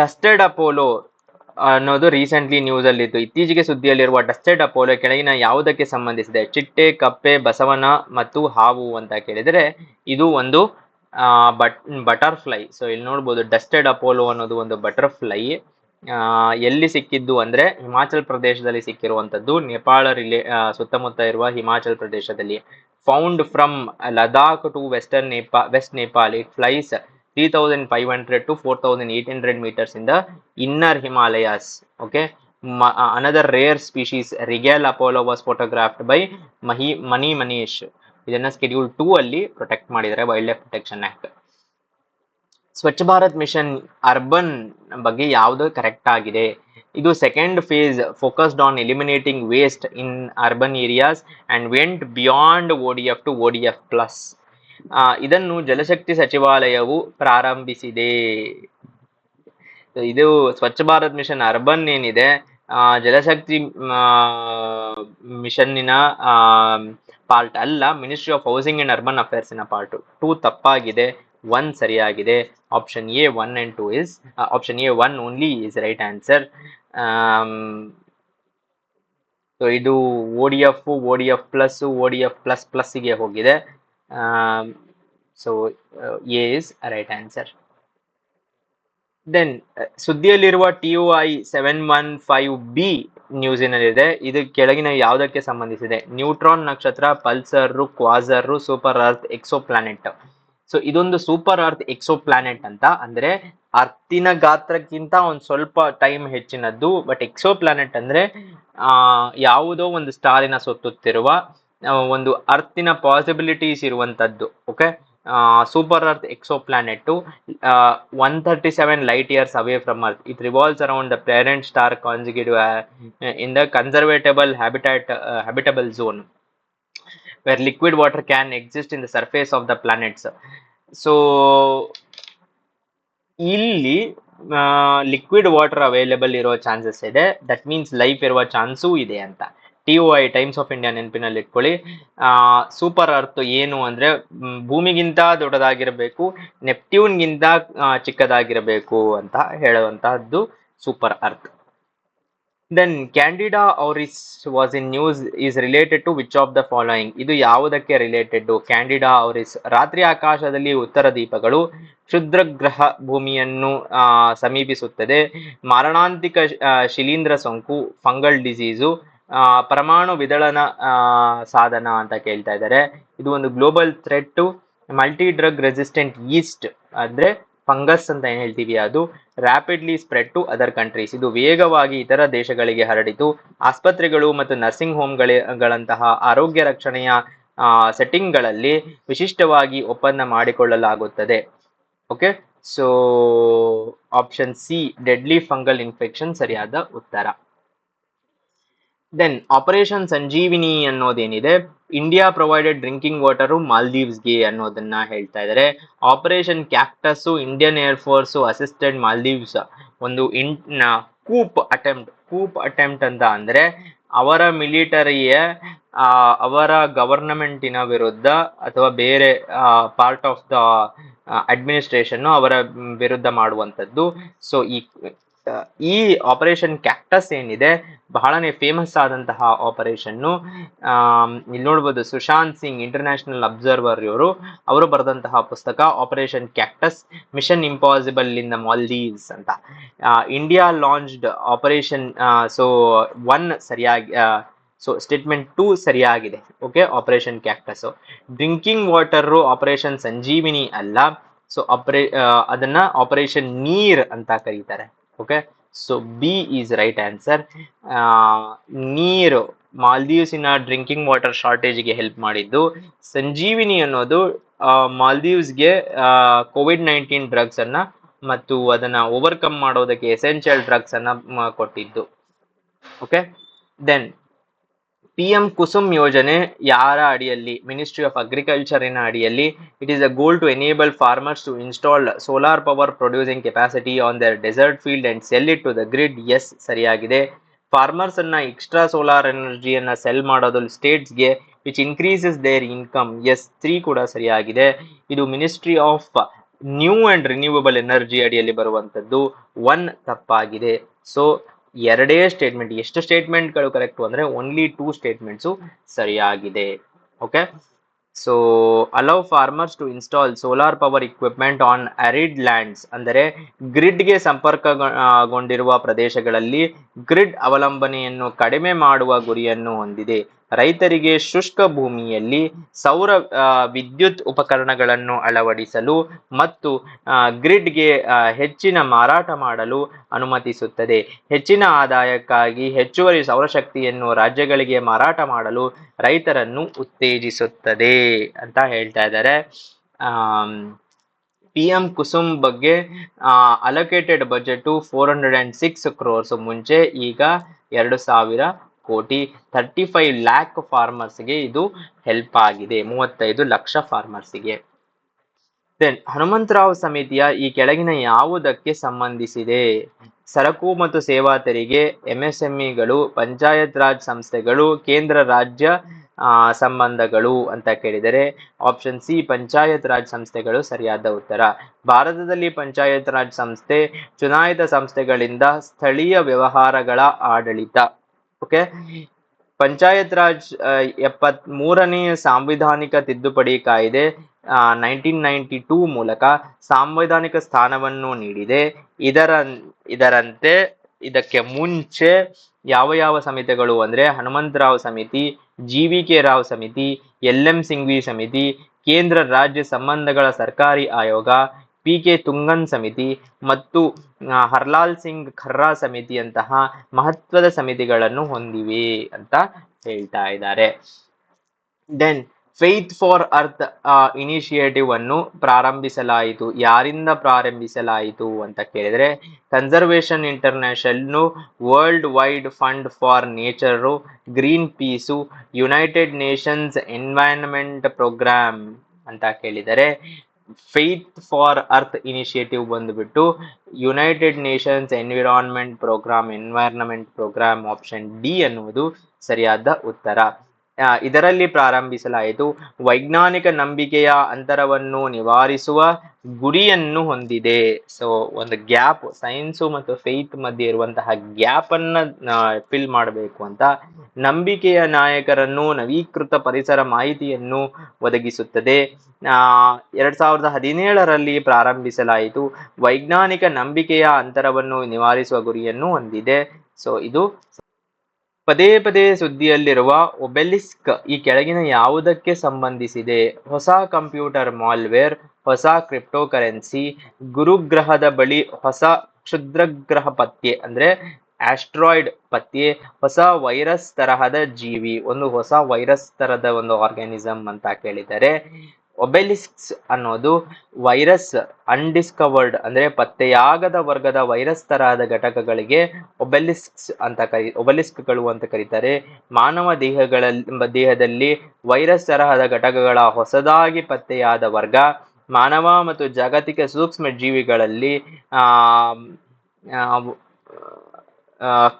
Dusted Apollo ಅನ್ನೋದು recently news ಅಲ್ಲಿ ಇತ್ತು ಇತ್ತೀಚೆಗೆ ಸುದ್ದಿಯಲ್ಲಿರುವ ಡಸ್ಟೆಡ್ ಅಪೋಲೋ ಕೆಳಗಿನ ಯಾವುದಕ್ಕೆ ಸಂಬಂಧಿಸಿದೆ? ಚಿಟ್ಟೆ, ಕಪ್ಪೆ, ಬಸವನ ಮತ್ತು ಹಾವು ಅಂತ ಕೇಳಿದರೆ ಇದು ಒಂದು ಬಟ್ ಬಟರ್ಫ್ಲೈ ಸೊ ಇಲ್ಲಿ ನೋಡ್ಬೋದು ಡಸ್ಟೆಡ್ ಅಪೋಲೋ ಅನ್ನೋದು ಒಂದು ಬಟರ್ಫ್ಲೈ ಎಲ್ಲಿ ಸಿಕ್ಕಿದ್ದು ಅಂದ್ರೆ ಹಿಮಾಚಲ್ ಪ್ರದೇಶದಲ್ಲಿ ಸಿಕ್ಕಿರುವಂತದ್ದು ನೇಪಾಳ ರಿಲೇ ಸುತ್ತಮುತ್ತ ಇರುವ ಹಿಮಾಚಲ್ ಪ್ರದೇಶದಲ್ಲಿ. Found from Ladakh to western Nepal west Nepal flies three thousand five hundred to four thousand eight hundred metres in the inner Himalayas okay another rare species regal Apollo was photographed by Mahi Mani Manish ಇದನ್ನ schedule two ಅಲ್ಲಿ protect ಮಾಡಿದ್ದಾರೆ wildlife protection act Swachh Bharat mission urban ಬಗ್ಗೆ ಯಾವುದು correct ಆಗಿದೆ? ಇದು second phase focused on eliminating waste in urban areas and went beyond F two O D F plus ಇದನ್ನು ಜಲಶಕ್ತಿ ಸಚಿವಾಲಯವು ಪ್ರಾರಂಭಿಸಿದೆ. ಇದು ಸ್ವಚ್ಛ ಭಾರತ್ ಮಿಷನ್ ಅರ್ಬನ್ ಏನಿದೆ ಜಲಶಕ್ತಿ ಮಿಷನ್ನಿನ ಪಾರ್ಟ್ ಅಲ್ಲ ministry of housing and urban ಅಫೇರ್ಸಿನ part two ತಪ್ಪಾಗಿದೆ, ಒನ್ ಸರಿಯಾಗಿದೆ. Option A one and two is option A one only is right answer ಇದು O D F O D F plus O D F plus ಪ್ಲಸ್ಗೆ ಹೋಗಿದೆ. So A is right answer then ಸುದ್ದಿಯಲ್ಲಿರುವ T U I seven one five B ನ್ಯೂಸಿನಲ್ಲಿದೆ ಇದು ಕೆಳಗಿನ ಯಾವುದಕ್ಕೆ ಸಂಬಂಧಿಸಿದೆ? Neutron ನಕ್ಷತ್ರ pulsar quasar super earth exoplanet so ಇದೊಂದು super earth Exo planet ಅಂತ. ಅಂದ್ರೆ, ಅರ್ತಿನ ಗಾತ್ರಕ್ಕಿಂತ ಒಂದು ಸ್ವಲ್ಪ ಟೈಮ್ ಹೆಚ್ಚಿನದ್ದು. ಬಟ್ ಎಕ್ಸೋ ಪ್ಲಾನೆಟ್ ಅಂದ್ರೆ, ಆ, ಯಾವುದೋ ಒಂದು ಸ್ಟಾರಿನ ಸುತ್ತುತ್ತಿರುವ ಒಂದು ಅರ್ತಿನ ಪಾಸಿಬಿಲಿಟೀಸ್ ಇರುವಂತದ್ದು okay super earth exoplanet one thirty seven light years away from earth it revolves around the parent star consecutive in the conservable habitat habitable zone where liquid water can exist in the surface of the planets so ಇಲ್ಲಿ liquid water available ಇರೋ chances ಇದೆ. That means life ಇರುವ ಚಾನ್ಸೂ ಇದೆ ಅಂತ. T O I Times of India ನೆನಪಿನಲ್ಲಿ ಇಟ್ಕೊಳ್ಳಿ. Super earth ಏನು ಅಂದ್ರೆ ಭೂಮಿಗಿಂತ ದೊಡ್ಡದಾಗಿರಬೇಕು ನೆಪ್ಟ್ಯೂನ್ಗಿಂತ ಚಿಕ್ಕದಾಗಿರಬೇಕು ಅಂತ ಹೇಳುವಂತಹದ್ದು super earth then candida auris was in news is related to which of the following ಇದು ಯಾವುದಕ್ಕೆ ರಿಲೇಟೆಡ್ ಕ್ಯಾಂಡಿಡಾ ಔರಿಸ್ ರಾತ್ರಿ ಆಕಾಶದಲ್ಲಿ ಉತ್ತರ ದೀಪಗಳು ಕ್ಷುದ್ರ ಗ್ರಹ ಭೂಮಿಯನ್ನು ಸಮೀಪಿಸುತ್ತದೆ, ಮಾರಣಾಂತಿಕ ಶಿಲೀಂಧ್ರ ಸೋಂಕು ಫಂಗಲ್ ಡಿಸೀಸು ಪರಮಾಣು ವಿದಳನ ಸಾಧನ ಅಂತ ಕೇಳ್ತಾ ಇದ್ದಾರೆ. ಇದು ಒಂದು global threat multi drug resistant yeast ಅಂದ್ರೆ ಫಂಗಸ್ ಅಂತ ಏನು ಹೇಳ್ತೀವಿ ಅದು? Rapidly spread to other countries ಇದು ವೇಗವಾಗಿ ಇತರ ದೇಶಗಳಿಗೆ ಹರಡಿತು. ಆಸ್ಪತ್ರೆಗಳು ಮತ್ತು ನರ್ಸಿಂಗ್ ಹೋಮ್ಗಳಂತಹ ಆರೋಗ್ಯ ರಕ್ಷಣೆಯ ಸೆಟ್ಟಿಂಗ್ಗಳಲ್ಲಿ ವಿಶಿಷ್ಟವಾಗಿ ಒಪ್ಪಂದ ಮಾಡಿಕೊಳ್ಳಲಾಗುತ್ತದೆ. Okay so option C deadly fungal infection ಸರಿಯಾದ ಉತ್ತರ. ದೆನ್ ಆಪರೇಷನ್ ಸಂಜೀವಿನಿ ಅನ್ನೋದೇನಿದೆ? ಇಂಡಿಯಾ ಪ್ರೊವೈಡೆಡ್ ಡ್ರಿಂಕಿಂಗ್ ವಾಟರು ಮಾಲ್ದೀವ್ಸ್ಗೆ ಅನ್ನೋದನ್ನ ಹೇಳ್ತಾ ಇದ್ದಾರೆ Operation Cactus Indian Air Force assisted Maldives ಒಂದು in coup attempt coup attempt ಅಂತ ಅಂದರೆ, ಅವರ ಮಿಲಿಟರಿಯ ಅವರ ಗವರ್ನಮೆಂಟಿನ ವಿರುದ್ಧ ಅಥವಾ ಬೇರೆ ಪಾರ್ಟ್ ಆಫ್ ದ ಅಡ್ಮಿನಿಸ್ಟ್ರೇಷನ್ ಅವರ ವಿರುದ್ಧ ಮಾಡುವಂಥದ್ದು. ಸೊ ಈ ಈ ಆಪರೇಷನ್ ಕ್ಯಾಕ್ಟಸ್ ಏನಿದೆ, ಬಹಳನೇ ಫೇಮಸ್ ಆದಂತಹ ಆಪರೇಷನ್ನು ಇಲ್ಲಿ ನೋಡ್ಬೋದು ಸುಶಾಂತ್ ಸಿಂಗ್ ಇಂಟರ್ನ್ಯಾಷನಲ್ ಅಬ್ಸರ್ವರ್ ಇವರು. ಅವರು ಬರೆದಂತಹ ಪುಸ್ತಕ operation cactus mission impossible in the Maldives ಅಂತ India launched operation so one ಸರಿಯಾಗಿ ಸೊ ಸ್ಟೇಟ್ಮೆಂಟ್ ಟೂ ಸರಿಯಾಗಿದೆ. Okay operation cactus drinking water operation Sanjeevani ಅಲ್ಲ. ಸೊ ಆಪರೇ ಅದನ್ನ ಆಪರೇಷನ್ ನೀರ್ ಅಂತ ಕರೀತಾರೆ. Okay so B is right answer ನೀರು ಮಾಲ್ದೀವ್ಸಿನ ಡ್ರಿಂಕಿಂಗ್ ವಾಟರ್ ಶಾರ್ಟೇಜ್ಗೆ ಹೆಲ್ಪ್ ಮಾಡಿದ್ದು. ಸಂಜೀವಿನಿ ಅನ್ನೋದು ಮಾಲ್ದೀವ್ಸ್ಗೆ ಕೋವಿಡ್ ನೈನ್ಟೀನ್ ಡ್ರಗ್ಸ್ ಅನ್ನ ಮತ್ತು ಅದನ್ನ ಓವರ್ಕಮ್ ಮಾಡೋದಕ್ಕೆ ಎಸೆನ್ಷಿಯಲ್ ಡ್ರಗ್ಸ್ ಅನ್ನ ಕೊಟ್ಟಿದ್ದು. Okay then P M Kusum ಯೋಜನೆ ಯಾರ ಅಡಿಯಲ್ಲಿ ಮಿನಿಸ್ಟ್ರಿ ಆಫ್ ಅಗ್ರಿಕಲ್ಚರಿನ ಅಡಿಯಲ್ಲಿ it is a goal to enable farmers to install solar power producing capacity on their desert field and sell it to the grid yes ಸರಿಯಾಗಿದೆ. Farmers ಅನ್ನ extra solar ಎನರ್ಜಿಯನ್ನ sell ಮಾಡೋದು ಸ್ಟೇಟ್ಸ್ಗೆ which increases their income yes three ಕೂಡ ಸರಿಯಾಗಿದೆ. ಇದು ministry of new and renewable energy ಅಡಿಯಲ್ಲಿ ಬರುವಂತದ್ದು one ತಪ್ಪಾಗಿದೆ. ಸೊ ಎರಡೇ ಸ್ಟೇಟ್ಮೆಂಟ್ ಎಷ್ಟು ಸ್ಟೇಟ್ಮೆಂಟ್ಗಳು ಕರೆಕ್ಟ್ ಅಂದ್ರೆ ಓನ್ಲಿ ಟೂ ಸ್ಟೇಟ್ಮೆಂಟ್ಸು ಸರಿಯಾಗಿದೆ. Okay so allow farmers to install solar power equipment on arid lands ಅಂದರೆ ಗ್ರಿಡ್ಗೆ ಸಂಪರ್ಕಗೊಂಡಿರುವ ಪ್ರದೇಶಗಳಲ್ಲಿ ಗ್ರಿಡ್ ಅವಲಂಬನೆಯನ್ನು ಕಡಿಮೆ ಮಾಡುವ ಗುರಿಯನ್ನು ಹೊಂದಿದೆ. ರೈತರಿಗೆ ಶುಷ್ಕ ಭೂಮಿಯಲ್ಲಿ ಸೌರ ವಿದ್ಯುತ್ ಉಪಕರಣಗಳನ್ನು ಅಳವಡಿಸಲು ಮತ್ತು ಗ್ರಿಡ್ಗೆ ಹೆಚ್ಚಿನ ಮಾರಾಟ ಮಾಡಲು ಅನುಮತಿಸುತ್ತದೆ. ಹೆಚ್ಚಿನ ಆದಾಯಕ್ಕಾಗಿ ಹೆಚ್ಚುವರಿ ಸೌರಶಕ್ತಿಯನ್ನು ರಾಜ್ಯಗಳಿಗೆ ಮಾರಾಟ ಮಾಡಲು ರೈತರನ್ನು ಉತ್ತೇಜಿಸುತ್ತದೆ ಅಂತ ಹೇಳ್ತಾ ಇದ್ದಾರೆ. ಪಿ ಎಂ ಕುಸುಮ್ ಬಗ್ಗೆ allocated budget four hundred and six crores ಮುಂಚೆ ಈಗ ಎರಡು ಸಾವಿರ ಕೋಟಿ ಥರ್ಟಿ ಫೈವ್ ಲ್ಯಾಕ್ ಫಾರ್ಮರ್ಸ್ಗೆ ಇದು ಹೆಲ್ಪ್ ಆಗಿದೆ, ಮೂವತ್ತೈದು ಲಕ್ಷ ಫಾರ್ಮರ್ಸ್ಗೆ ದೆನ್ ಹನುಮಂತರಾವ್ ಸಮಿತಿಯ ಈ ಕೆಳಗಿನ ಯಾವುದಕ್ಕೆ ಸಂಬಂಧಿಸಿದೆ? ಸರಕು ಮತ್ತು ಸೇವಾ ತೆರಿಗೆ ಎಂಎಸ್ಎಂಇಗಳು ಪಂಚಾಯತ್ ರಾಜ್ ಸಂಸ್ಥೆಗಳು, ಕೇಂದ್ರ ರಾಜ್ಯ ಸಂಬಂಧಗಳು ಅಂತ ಕೇಳಿದರೆ ಆಪ್ಷನ್ ಸಿ ಪಂಚಾಯತ್ ರಾಜ್ ಸಂಸ್ಥೆಗಳು ಸರಿಯಾದ ಉತ್ತರ. ಭಾರತದಲ್ಲಿ ಪಂಚಾಯತ್ ರಾಜ್ ಸಂಸ್ಥೆ, ಚುನಾಯಿತ ಸಂಸ್ಥೆಗಳಿಂದ ಸ್ಥಳೀಯ ವ್ಯವಹಾರಗಳ ಆಡಳಿತ. ಓಕೆ ಪಂಚಾಯತ್ ರಾಜ್ ಎಪ್ಪತ್ ಮೂರನೇ ಸಾಂವಿಧಾನಿಕ ತಿದ್ದುಪಡಿ ಕಾಯ್ದೆ ನೈನ್ಟೀನ್ ನೈನ್ಟಿ ಟೂ ಮೂಲಕ ಸಾಂವಿಧಾನಿಕ ಸ್ಥಾನವನ್ನು ನೀಡಿದೆ. ಇದರ, ಇದರಂತೆ ಇದಕ್ಕೆ ಮುಂಚೆ ಯಾವ ಯಾವ ಸಮಿತಿಗಳು ಅಂದ್ರೆ ಹನುಮಂತರಾವ್ ಸಮಿತಿ, ಜಿ ವಿ ಕೆ ರಾವ್ ಸಮಿತಿ, ಎಲ್ ಎಂ ಸಿಂಘ್ವಿ ಸಮಿತಿ, ಕೇಂದ್ರ ರಾಜ್ಯ ಸಂಬಂಧಗಳ ಸರ್ಕಾರಿ ಆಯೋಗ ಪಿ ಕೆ ತುಂಗನ್ ಸಮಿತಿ ಮತ್ತು ಹರ್ಲಾಲ್ ಸಿಂಗ್ ಖರ್ರಾ ಸಮಿತಿಯಂತಹ ಮಹತ್ವದ ಸಮಿತಿಗಳನ್ನು ಹೊಂದಿವೆ ಅಂತ ಹೇಳ್ತಾ ಇದ್ದಾರೆ. Then Faith for Earth initiative ಅನ್ನು ಪ್ರಾರಂಭಿಸಲಾಯಿತು. ಯಾರಿಂದ ಪ್ರಾರಂಭಿಸಲಾಯಿತು ಅಂತ ಕೇಳಿದ್ರೆ Conservation International World Wide Fund for Nature Greenpeace United Nations Environment Programme ಅಂತ ಕೇಳಿದರೆ ಫೇತ್ ಫಾರ್ ಅರ್ತ್ ಇನಿಷಿಯೇಟಿವ್ ಬಂದುಬಿಟ್ಟು United Nations Environment Programme Environment Programme option D ಅನ್ನುವುದು ಸರಿಯಾದ ಉತ್ತರ. ಇದರಲ್ಲಿ ಪ್ರಾರಂಭಿಸಲಾಯಿತು. ವೈಜ್ಞಾನಿಕ ನಂಬಿಕೆಯ ಅಂತರವನ್ನು ನಿವಾರಿಸುವ ಗುರಿಯನ್ನು ಹೊಂದಿದೆ. ಸೊ ಒಂದು ಗ್ಯಾಪ್, ಸೈನ್ಸು ಮತ್ತು ಫೇತ್ ಮಧ್ಯೆ ಇರುವಂತಹ ಗ್ಯಾಪ್ ಅನ್ನ ಫಿಲ್ ಮಾಡಬೇಕು ಅಂತ ನಂಬಿಕೆಯ ನಾಯಕರನ್ನು ನವೀಕೃತ ಪರಿಸರ ಮಾಹಿತಿಯನ್ನು ಒದಗಿಸುತ್ತದೆ. ಎರಡ್ ಸಾವಿರದ ಹದಿನೇಳರಲ್ಲಿ ಪ್ರಾರಂಭಿಸಲಾಯಿತು. ವೈಜ್ಞಾನಿಕ ನಂಬಿಕೆಯ ಅಂತರವನ್ನು ನಿವಾರಿಸುವ ಗುರಿಯನ್ನು ಹೊಂದಿದೆ. ಸೊ ಇದು ಪದೇ ಪದೇ ಸುದ್ದಿಯಲ್ಲಿರುವ ಒಬೆಲಿಸ್ಕ್ ಈ ಕೆಳಗಿನ ಯಾವುದಕ್ಕೆ ಸಂಬಂಧಿಸಿದೆ? ಹೊಸ ಕಂಪ್ಯೂಟರ್ ಮಾಲ್ವೇರ್, ಹೊಸ ಕ್ರಿಪ್ಟೋಕರೆನ್ಸಿ, ಗುರುಗ್ರಹದ ಬಳಿ ಹೊಸ ಕ್ಷುದ್ರಗ್ರಹ ಪತ್ತೆ ಅಂದ್ರೆ ಆಸ್ಟ್ರಾಯ್ಡ್ ಪತ್ತೆ ಹೊಸ ವೈರಸ್ ತರಹದ ಜೀವಿ, ಒಂದು ಹೊಸ ವೈರಸ್ ತರದ ಒಂದು ಆರ್ಗ್ಯಾನಿಸಮ್ ಅಂತ ಕೇಳಿದರೆ ಒಬೆಲಿಸ್ಕ್ಸ್ ಅನ್ನೋದು ವೈರಸ್ ಅನ್ಡಿಸ್ಕವರ್ಡ್ ಅಂದ್ರೆ ಪತ್ತೆಯಾಗದ ವರ್ಗದ ವೈರಸ್ ತರಹದ ಘಟಕಗಳಿಗೆ ಒಬೆಲಿಸ್ಕ್ಸ್ ಅಂತ ಕರಿ, ಒಬೆಲಿಸ್ಕ್ಗಳು ಅಂತ ಕರೀತಾರೆ. ಮಾನವ ದೇಹಗಳಲ್ಲಿ ದೇಹದಲ್ಲಿ ವೈರಸ್ ತರಹದ ಘಟಕಗಳ ಹೊಸದಾಗಿ ಪತ್ತೆಯಾದ ವರ್ಗ, ಮಾನವ ಮತ್ತು ಜಾಗತಿಕ ಸೂಕ್ಷ್ಮ ಜೀವಿಗಳಲ್ಲಿ ಆ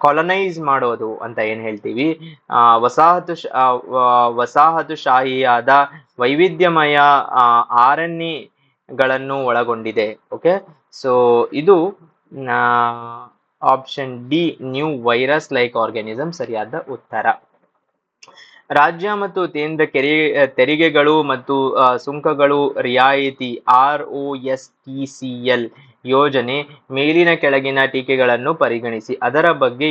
ಕಾಲನೈಸ್ ಮಾಡೋದು ಅಂತ ಏನ್ ಹೇಳ್ತೀವಿ? ಆ, ವಸಾಹತು ವಸಾಹತುಶಾಹಿಯಾದ ವೈವಿಧ್ಯಮಯ ಆರಣ್ಯಗಳನ್ನು ಒಳಗೊಂಡಿದೆ. ಓಕೆ? ಸೊ ಇದು option D new virus like organism ಸರಿಯಾದ ಉತ್ತರ. ರಾಜ್ಯ ಮತ್ತು ಕೇಂದ್ರ ಕೆರೆ ತೆರಿಗೆಗಳು ಮತ್ತು ಸುಂಕಗಳು ರಿಯಾಯಿತಿ R O S T C L ಯೋಜನೆ ಮೇಲಿನ ಕೆಳಗಿನ ಟೀಕೆಗಳನ್ನು ಪರಿಗಣಿಸಿ, ಅದರ ಬಗ್ಗೆ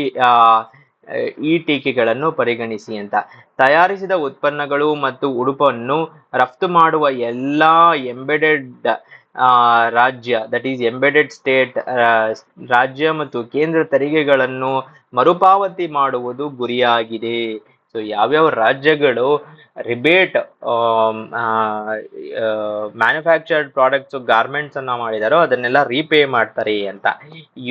ಈ ಟೀಕೆಗಳನ್ನು ಪರಿಗಣಿಸಿ ಅಂತ. ತಯಾರಿಸಿದ ಉತ್ಪನ್ನಗಳು ಮತ್ತು ಉಡುಪನ್ನು ರಫ್ತು ಮಾಡುವ ಎಲ್ಲ ಎಂಬೆಡೆಡ್ ರಾಜ್ಯ ದಟ್ ಈಸ್ ಎಂಬೆಡೆಡ್ ಸ್ಟೇಟ್ ರಾಜ್ಯ ಮತ್ತು ಕೇಂದ್ರ ತೆರಿಗೆಗಳನ್ನು ಮರುಪಾವತಿ ಮಾಡುವುದು ಗುರಿಯಾಗಿದೆ. ಸೊ ಯಾವ್ಯಾವ ರಾಜ್ಯಗಳು ರಿಬೇಟ್ ಮ್ಯಾನುಫ್ಯಾಕ್ಚರ್ಡ್ ಪ್ರಾಡಕ್ಟ್ಸ್ ಗಾರ್ಮೆಂಟ್ಸ್ ಅನ್ನ ಮಾಡಿದಾರೋ ಅದನ್ನೆಲ್ಲ ರೀಪೇ ಮಾಡ್ತಾರೆ ಅಂತ.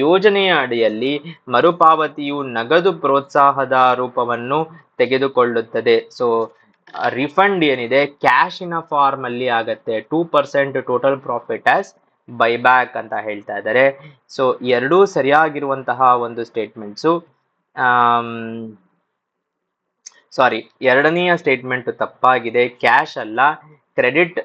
ಯೋಜನೆಯ ಅಡಿಯಲ್ಲಿ ಮರುಪಾವತಿಯು ನಗದು ಪ್ರೋತ್ಸಾಹದ ರೂಪವನ್ನು ತೆಗೆದುಕೊಳ್ಳುತ್ತದೆ. ಸೊ ರಿಫಂಡ್ ಏನಿದೆ? ಕ್ಯಾಶಿನ ಫಾರ್ಮ್ ಅಲ್ಲಿ ಆಗತ್ತೆ. Two percent total profit as buyback ಅಂತ ಹೇಳ್ತಾ ಇದ್ದಾರೆ. ಸೊ ಎರಡೂ ಸರಿಯಾಗಿರುವಂತಹ ಒಂದು ಸ್ಟೇಟ್ಮೆಂಟ್ಸು ಸಾರಿ ಎರಡನೆಯ ಸ್ಟೇಟ್ಮೆಂಟ್ ತಪ್ಪಾಗಿದೆ. ಕ್ಯಾಶ್ ಅಲ್ಲ ಕ್ರೆಡಿಟ್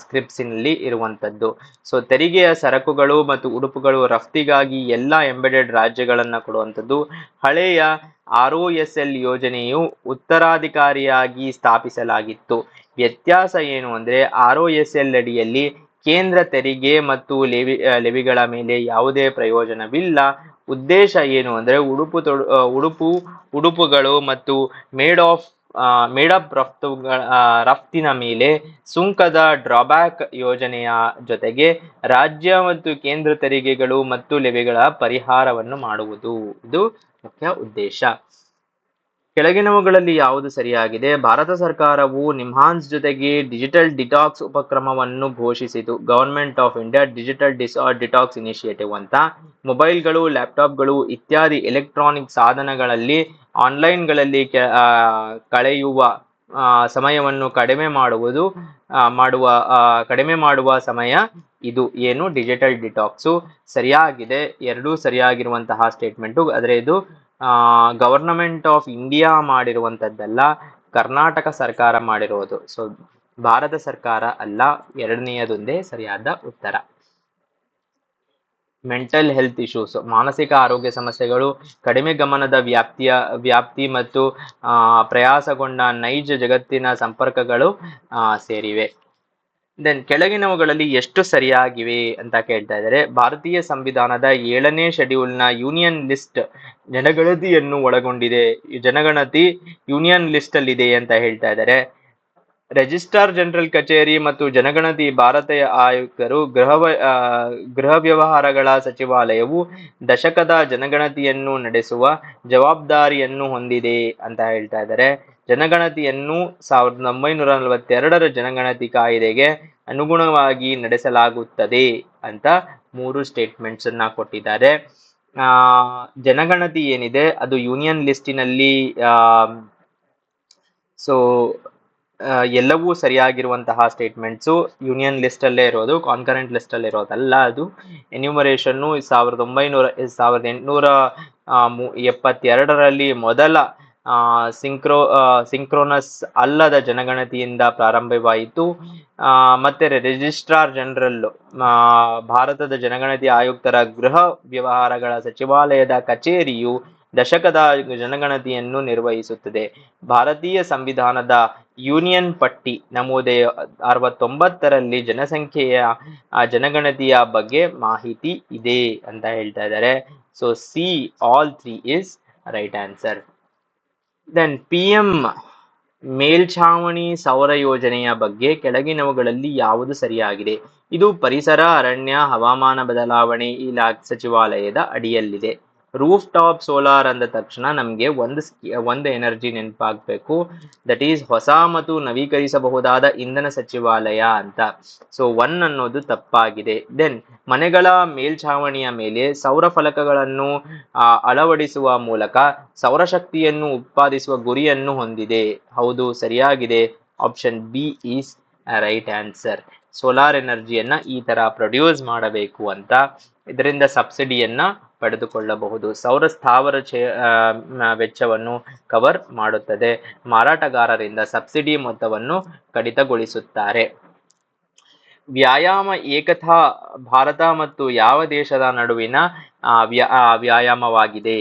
ಸ್ಕ್ರಿಪ್ಸಿನಲ್ಲಿ ಇರುವಂಥದ್ದು ಸೊ ತೆರಿಗೆಯ ಸರಕುಗಳು ಮತ್ತು ಉಡುಪುಗಳು ರಫ್ತಿಗಾಗಿ ಎಲ್ಲ ಎಂಬೆಡೆಡ್ ರಾಜ್ಯಗಳನ್ನು ಕೊಡುವಂಥದ್ದು ಹಳೆಯ ಆರ್ ಒ ಎಸ್ ಎಲ್ ಯೋಜನೆಯು ಉತ್ತರಾಧಿಕಾರಿಯಾಗಿ ಸ್ಥಾಪಿಸಲಾಗಿತ್ತು. ವ್ಯತ್ಯಾಸ ಏನು ಅಂದರೆ, ಆರ್ ಒ ಎಸ್ ಎಲ್ ಅಡಿಯಲ್ಲಿ ಕೇಂದ್ರ ತೆರಿಗೆ ಮತ್ತು ಲೆವಿ ಲೆವಿಗಳ ಮೇಲೆ ಯಾವುದೇ ಪ್ರಯೋಜನವಿಲ್ಲ. ಉದ್ದೇಶ ಏನು ಅಂದ್ರೆ ಉಡುಪು ತೊಡು ಉಡುಪು ಉಡುಪುಗಳು ಮತ್ತು ಮೇಡ್ ಆಫ್ ಮೇಡ್ ಅಪ್ ರಫ್ತುಗಳ ರಫ್ತಿನ ಮೇಲೆ ಸುಂಕದ ಡ್ರಾಬ್ಯಾಕ್ ಯೋಜನೆಯ ಜೊತೆಗೆ ರಾಜ್ಯ ಮತ್ತು ಕೇಂದ್ರ ತೆರಿಗೆಗಳು ಮತ್ತು ಲೆವೆಗಳ ಪರಿಹಾರವನ್ನು ಮಾಡುವುದು. ಇದು ಮುಖ್ಯ ಉದ್ದೇಶ. ಕೆಳಗಿನವುಗಳಲ್ಲಿ ಯಾವುದು ಸರಿಯಾಗಿದೆ? ಭಾರತ ಸರ್ಕಾರವು ನಿಮ್ಹಾನ್ಸ್ ಜೊತೆಗೆ ಡಿಜಿಟಲ್ ಡಿಟಾಕ್ಸ್ ಉಪಕ್ರಮವನ್ನು ಘೋಷಿಸಿತು. Government of India digital dis detox initiative ಅಂತ. ಮೊಬೈಲ್ಗಳು, ಲ್ಯಾಪ್ಟಾಪ್ಗಳು ಇತ್ಯಾದಿ ಎಲೆಕ್ಟ್ರಾನಿಕ್ ಸಾಧನಗಳಲ್ಲಿ ಆನ್ಲೈನ್ಗಳಲ್ಲಿ ಕಳೆಯುವ ಸಮಯವನ್ನು ಕಡಿಮೆ ಮಾಡುವುದು ಮಾಡುವ ಕಡಿಮೆ ಮಾಡುವ ಸಮಯ ಇದು ಏನು ಡಿಜಿಟಲ್ ಡಿಟಾಕ್ಸು ಸರಿಯಾಗಿದೆ, ಎರಡೂ ಸರಿಯಾಗಿರುವಂತಹ ಸ್ಟೇಟ್ಮೆಂಟು ಆದರೆ ಇದು ಗವರ್ನಮೆಂಟ್ ಆಫ್ ಇಂಡಿಯಾ ಮಾಡಿರುವಂಥದ್ದಲ್ಲ, ಕರ್ನಾಟಕ ಸರ್ಕಾರ ಮಾಡಿರುವುದು ಸೊ ಭಾರತ ಸರ್ಕಾರ ಅಲ್ಲ, ಎರಡನೆಯದೊಂದೇ ಸರಿಯಾದ ಉತ್ತರ. ಮೆಂಟಲ್ ಹೆಲ್ತ್ ಇಶ್ಯೂಸ್ ಮಾನಸಿಕ ಆರೋಗ್ಯ ಸಮಸ್ಯೆಗಳು, ಕಡಿಮೆ ಗಮನದ ವ್ಯಾಪ್ತಿಯ, ವ್ಯಾಪ್ತಿ ಮತ್ತು ಪ್ರಯಾಸಗೊಂಡ ನೈಜ ಜಗತ್ತಿನ ಸಂಪರ್ಕಗಳು ಸೇರಿವೆ. ದೆನ್ ಕೆಳಗಿನವುಗಳಲ್ಲಿ ಎಷ್ಟು ಸರಿಯಾಗಿವೆ ಅಂತ ಕೇಳ್ತಾ ಇದ್ದಾರೆ. ಭಾರತೀಯ ಸಂವಿಧಾನದ ಏಳನೇ ಶೆಡ್ಯೂಲ್ನ ಯೂನಿಯನ್ ಲಿಸ್ಟ್ ಜನಗಣತಿಯನ್ನು ಒಳಗೊಂಡಿದೆ. ಜನಗಣತಿ ಯೂನಿಯನ್ ಲಿಸ್ಟ್ ಅಲ್ಲಿ ಇದೆ ಅಂತ ಹೇಳ್ತಾ ಇದ್ದಾರೆ. ರಿಜಿಸ್ಟ್ರಾರ್ ಜನರಲ್ ಕಚೇರಿ ಮತ್ತು ಜನಗಣತಿ ಭಾರತೀಯ ಆಯುಕ್ತರು ಗೃಹ ಗೃಹ ವ್ಯವಹಾರಗಳ ಸಚಿವಾಲಯವು ದಶಕದ ಜನಗಣತಿಯನ್ನು ನಡೆಸುವ ಜವಾಬ್ದಾರಿಯನ್ನು ಹೊಂದಿದೆ ಅಂತ ಹೇಳ್ತಾ ಇದ್ದಾರೆ. ಜನಗಣತಿಯನ್ನು ಸಾವಿರದ ಒಂಬೈನೂರ ನಲವತ್ತೆರಡರ ಜನಗಣತಿ ಕಾಯ್ದೆಗೆ ಅನುಗುಣವಾಗಿ ನಡೆಸಲಾಗುತ್ತದೆ ಅಂತ ಮೂರು ಸ್ಟೇಟ್ಮೆಂಟ್ಸ್ ಅನ್ನ ಕೊಟ್ಟಿದ್ದಾರೆ. ಆ, ಜನಗಣತಿ ಏನಿದೆ? ಅದು ಯೂನಿಯನ್ ಲಿಸ್ಟಿನಲ್ಲಿ ಆ ಸೊ ಎಲ್ಲವೂ ಸರಿಯಾಗಿರುವಂತಹ ಸ್ಟೇಟ್ಮೆಂಟ್ಸು ಯೂನಿಯನ್ ಲಿಸ್ಟ್ ಅಲ್ಲೇ ಇರೋದು ಕಾನ್ಕರೆಂಟ್ ಲಿಸ್ಟ್ ಅಲ್ಲಿ ಇರೋದಲ್ಲ ಅದು. ಎನ್ಯುಮರೇಷನ್ನು ಸಾವಿರದ ಒಂಬೈನೂರ, ಸಾವಿರದ ಎಂಟುನೂರ ಎಪ್ಪತ್ತೆರಡರಲ್ಲಿ ಮೊದಲ ಸಿಂಕ್ರೋ ಸಿಂಕ್ರೋನಸ್ ಅಲ್ಲದ ಜನಗಣತಿಯಿಂದ ಪ್ರಾರಂಭವಾಯಿತು. ಮತ್ತೆ ರಿಜಿಸ್ಟ್ರಾರ್ ಜನರಲ್ ಭಾರತದ ಜನಗಣತಿ ಆಯುಕ್ತರ ಗೃಹ ವ್ಯವಹಾರಗಳ ಸಚಿವಾಲಯದ ಕಚೇರಿಯು ದಶಕದ ಜನಗಣತಿಯನ್ನು ನಿರ್ವಹಿಸುತ್ತದೆ. ಭಾರತೀಯ ಸಂವಿಧಾನದ ಯೂನಿಯನ್ ಪಟ್ಟಿ ನಮೂದೆ ಅರವತ್ತೊಂಬತ್ತರಲ್ಲಿ ಜನಸಂಖ್ಯೆಯ ಜನಗಣತಿಯ ಬಗ್ಗೆ ಮಾಹಿತಿ ಇದೆ ಅಂತ ಹೇಳ್ತಾ ಇದ್ದಾರೆ. So C all three is right answer then P M ಮೇಲ್ಛಾವಣಿ ಸೌರ ಯೋಜನೆಯ ಬಗ್ಗೆ ಕೆಳಗಿನವುಗಳಲ್ಲಿ ಯಾವುದು ಸರಿಯಾಗಿದೆ? ಇದು ಪರಿಸರ, ಅರಣ್ಯ, ಹವಾಮಾನ ಬದಲಾವಣೆ ಇಲಾಖೆ ಸಚಿವಾಲಯದ ಅಡಿಯಲ್ಲಿದೆ. ರೂಫ್ ಟಾಪ್ ಸೋಲಾರ್ ಅಂದ ತಕ್ಷಣ ನಮಗೆ ಒಂದು ಒಂದು ಎನರ್ಜಿ ನೆನಪಾಗಬೇಕು. ದಟ್ ಈಸ್ ಹೊಸ ಮತ್ತು ನವೀಕರಿಸಬಹುದಾದ ಇಂಧನ ಸಚಿವಾಲಯ ಅಂತ. ಸೊ ಒನ್ ಅನ್ನೋದು ತಪ್ಪಾಗಿದೆ. ದೆನ್ ಮನೆಗಳ ಮೇಲ್ಛಾವಣಿಯ ಮೇಲೆ ಸೌರ ಫಲಕಗಳನ್ನು ಅಳವಡಿಸುವ ಮೂಲಕ ಸೌರಶಕ್ತಿಯನ್ನು ಉತ್ಪಾದಿಸುವ ಗುರಿಯನ್ನು ಹೊಂದಿದೆ. ಹೌದು, ಸರಿಯಾಗಿದೆ. Option B is right answer solar ಎನರ್ಜಿಯನ್ನು ಈ ತರ ಪ್ರೊಡ್ಯೂಸ್ ಮಾಡಬೇಕು ಅಂತ ಇದರಿಂದ ಸಬ್ಸಿಡಿಯನ್ನ ಪಡೆದುಕೊಳ್ಳಬಹುದು. ಸೌರ ಸ್ಥಾವರ ಚೇ ವೆಚ್ಚವನ್ನು ಕವರ್ ಮಾಡುತ್ತದೆ. ಮಾರಾಟಗಾರರಿಂದ ಸಬ್ಸಿಡಿ ಮೊತ್ತವನ್ನು ಕಡಿತಗೊಳಿಸುತ್ತಾರೆ. ವ್ಯಾಯಾಮ, ಏಕತಾ, ಭಾರತ ಮತ್ತು ಯಾವ ದೇಶದ ನಡುವಿನ ವ್ಯಾಯಾಮವಾಗಿದೆ?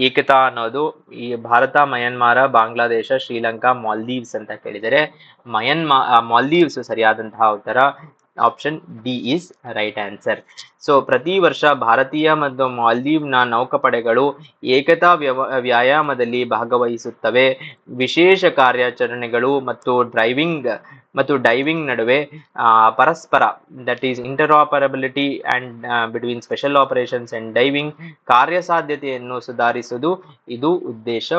ಏಕತಾ ಅನ್ನೋದು ಈ ಭಾರತ ಮಯನ್ಮಾರ ಬಾಂಗ್ಲಾದೇಶ ಶ್ರೀಲಂಕಾ ಮಾಲ್ದೀವ್ಸ್ ಅಂತ ಕೇಳಿದರೆ ಮಯನ್ಮಾ ಮಾಲ್ದೀವ್ಸ್ ಸರಿಯಾದಂತಹ ಉತ್ತರ option D is right answer so ಪ್ರತಿ ವರ್ಷ ಭಾರತೀಯ ಮತ್ತು ಮಾಲ್ದೀವ್ನ ನೌಕಾಪಡೆಗಳು ಏಕತಾ ವ್ಯಾಯಾಮದಲ್ಲಿ ಭಾಗವಹಿಸುತ್ತವೆ. ವಿಶೇಷ ಕಾರ್ಯಾಚರಣೆಗಳು ಮತ್ತು ಡ್ರೈವಿಂಗ್ ಮತ್ತು ಡೈವಿಂಗ್ ನಡುವೆ ಪರಸ್ಪರ that is interoperability and between special operations and diving ಕಾರ್ಯಸಾಧ್ಯತೆಯನ್ನು ಸುಧಾರಿಸುವುದು ಇದು ಉದ್ದೇಶ.